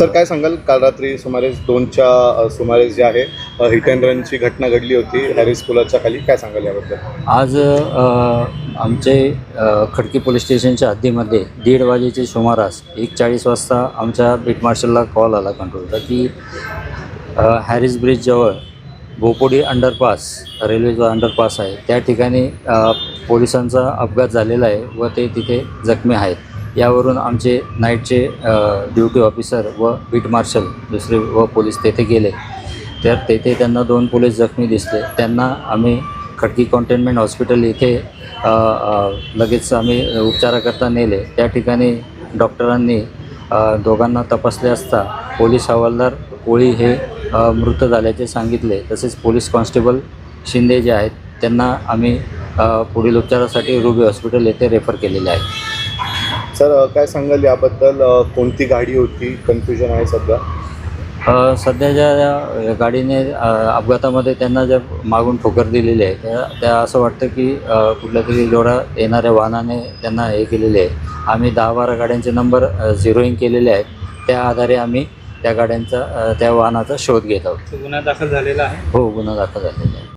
Sir काय सांगाल? काल रात्री सुमारे दोनच्या सुमारे जे आहे हिट अँड रनची घटना घडली होती हॅरिस पुलाच्या खाली. काय सांगाल याबद्दल? आज आमचे खडकी पोलीस स्टेशनच्या हद्दीमध्ये दीड वाजेचे सुमारास एक चाळीस वाजता आमच्या बीट मार्शलला कॉल आला कंट्रोलचा की हॅरिस ब्रिजजवळ भोपोडी अंडरपास रेल्वेचा अंडरपास आहे त्या ठिकाणी पोलिसांचा अपघात झालेला आहे व ते तिथे जखमी आहेत. यावरून आमचे नाईटचे ड्युटी ऑफिसर व बीट मार्शल दुसरे व पोलीस तेथे गेले. तर तेथे त्यांना दोन पोलीस जखमी दिसले. त्यांना आम्ही खडकी कॉन्टेनमेंट हॉस्पिटल इथे लगेच आम्ही उपचाराकरता नेले. त्या ठिकाणी डॉक्टरांनी दोघांना तपासले असता पोलीस हवालदार कोळी हे मृत झाल्याचे सांगितले. तसेच पोलीस कॉन्स्टेबल शिंदे जे आहेत त्यांना आम्ही पुढील उपचारासाठी रुबी हॉस्पिटल येथे रेफर केलेले आहे. सर काय सांगाल याबद्दल? कोणती गाडी होती? कन्फ्युजन आहे सध्या. अ, सध्या ज्या या गाडीने अपघातामध्ये त्यांना ज्या मागून ठोकर दिलेली आहे त्या त्या असं वाटतं की कुठल्या तरी जोडा येणाऱ्या वाहनाने त्यांना हे केलेले आहे. आम्ही दहा बारा गाड्यांचे नंबर झिरोईंग केलेले आहेत. त्या आधारे आम्ही त्या गाड्यांचा त्या वाहनाचा शोध घेत आहोत. गुन्हा दाखल झालेला आहे. हो गुन्हा दाखल झालेला आहे.